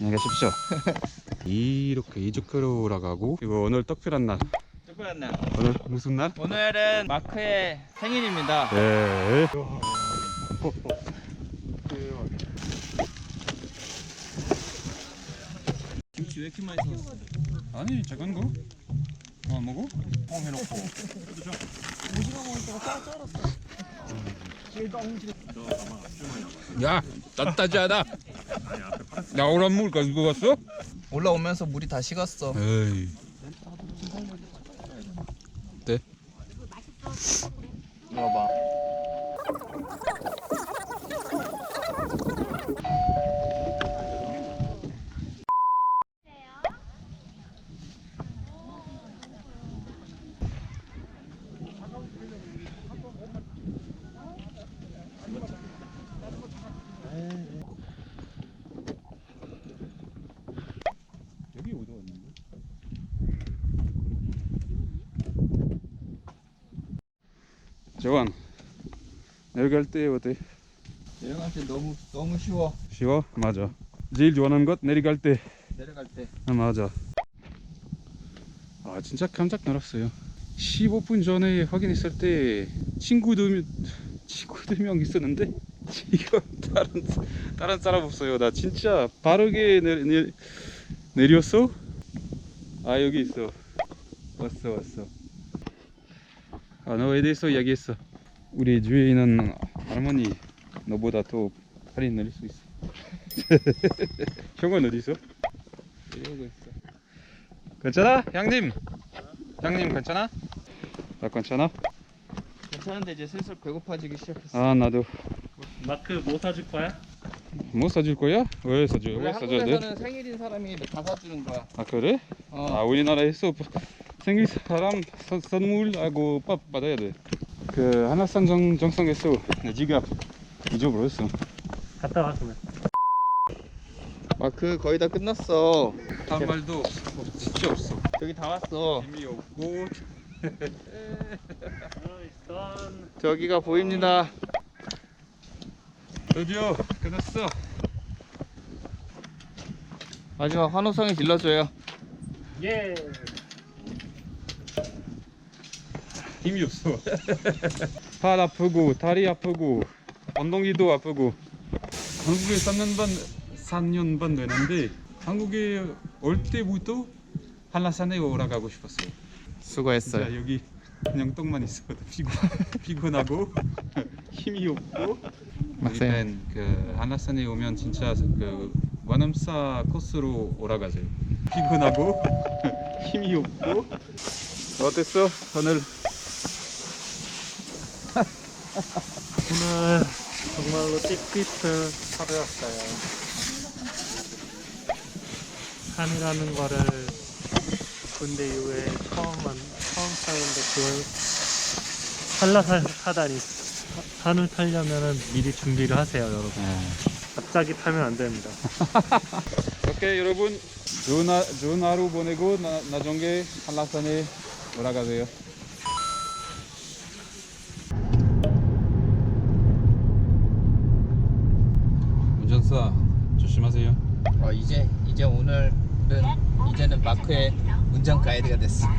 안녕히 가십시오. 이렇게 이주크로 올라가고 이거 오늘 특별한 날. 특별한 날. 오늘 무슨 날? 오늘은 마크의 생일입니다. 예. 김치 왜 이렇게 많이 샀어? 아니 작은 거. 뭐 먹어? 뻥 해놓고. 야, 따뜻하지 않아? 나 오란 물 가지고 왔어? 올라오면서 물이 다 식었어. 에이. 네. 봐봐. 여기 저원 내려갈 때 어때? 내려갈 때 너무 너무 쉬워. 쉬워? 맞아. 제일 좋아하는 것 내려갈 때. 내려갈 때. 아 맞아. 아 진짜 깜짝 놀랐어요. 15분 전에 확인했을 때 친구들 친구 두 명 있었는데 지금 다른 다른 사람 없어요. 나 진짜 빠르게 내, 내, 내렸어. 아 여기 있어. 왔어 왔어. 아 너에 대해서 이야기했어. 우리 주위에 있는 할머니 너보다 더 빨리 내릴 수 있어. 형은 어디 있어? 이러고 있어. 괜찮아? 형님? 형님 괜찮아? 나 괜찮아? 괜찮은데 이제 슬슬 배고파지기 시작했어. 아 나도 마크 뭐 사줄 거야? 뭐 사줄 거야? 왜 사줘? 왜 사줘야 돼? 한국에서는 생일인 사람이 다 사주는 거야. 아 그래? 어. 아 우리나라에서 생일 사람 선- 선물하고 밥 받아야 돼. 그 하나산 정, 정성에서 내 지갑 잊어버렸어. 갔다 왔으면 마크 거의 다 끝났어. 한 말도 없어. 진짜 없어. 여기 다 왔어. 힘이 없고 저기가 보입니다. 드디어 끝났어. 마지막 환호성이 질러줘요. 예 힘이 없어. 팔 아프고 다리 아프고 엉덩이도 아프고 한국에 3년 반 3년 반 되는데 한국에 올 때부터 한라산에 올라가고 싶었어요. 수고했어요. 진짜 여기 그냥 똥만 있어도 피곤 피곤하고 힘이 없고 맞아요. 일단 그 한라산에 오면 진짜 그 관음사 코스로 올라가세요. 피곤하고 힘이 없고 어땠어 오늘? 오늘 정말로 찝찝한 하루였어요. 산이라는 거를 군대 이후에 처음 만 처음 타는데 그걸 한라산 타다니. 사- 산을 타려면은 미리 준비를 하세요 여러분. 갑자기 타면 안 됩니다. 오케이 여러분. 좋은, 하, 좋은 하루 보내고 나, 나중에 한라산에 올라가세요 운전사 조심하세요 어, 이제 이제 오늘은 이제는 마크의 운전 가이드가 됐어.